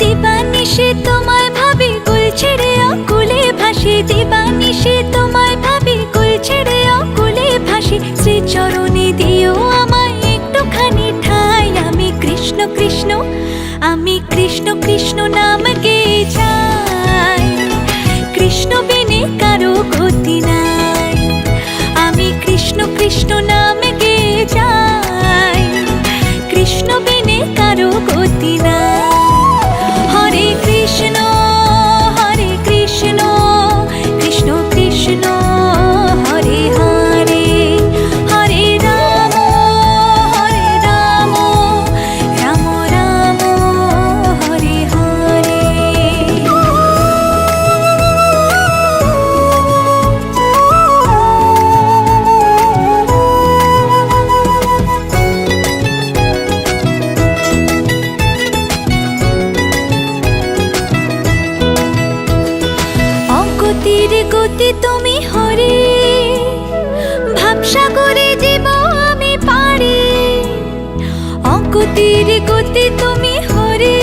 দিবানিশে তোমায় ভাবি কুল ছেড়ে, অকুলে ভাসি। দিবানিশে তোমায় ভাবি কুল ছেড়ে, অকুলে ভাসি। শ্রী চরণে দিও আমায় একটুখানি ঠাই। আমি কৃষ্ণ কৃষ্ণ, আমি কৃষ্ণ কৃষ্ণ নাম গতি তুমি হরে। ভাবসাগরে জীব আমি পারি। অগতির গতি তুমি হরে।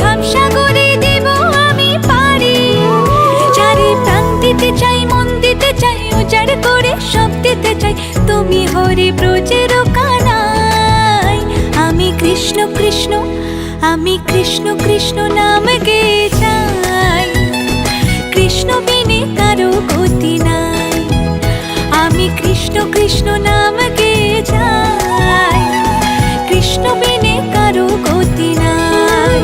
ভাবসাগরে দেব আমি পারি। চারি প্রাণ দিতে চাই, মন দিতে চাই উজাড় করে সব দিতে চাই, তুমি হরে ব্রজের কানাই আমি কৃষ্ণ কৃষ্ণ, আমি কৃষ্ণ কৃষ্ণ নাম গে যাই কৃষ্ণ কৃষ্ণ নাম গে যাই কৃষ্ণ বিনে কারও গতি নাই।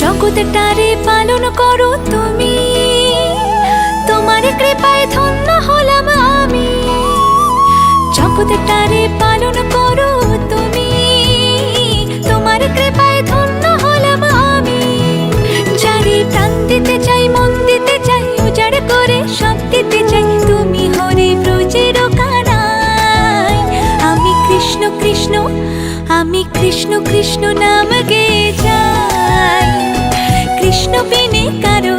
জগৎটারে পালন করো তুমি। জগৎটারে পালন করো তুমি। তোমার কৃপায় ধন্য হলাম আমি। যারে প্রাণ দিতে চাই, মন দিতে চাই উজাড় করে সব দিতে চাই, তুমি হরে ব্রজের আমি কৃষ্ণ কৃষ্ণ, আমি কৃষ্ণ কৃষ্ণ নাম গে যাই কৃষ্ণ বিনে কারও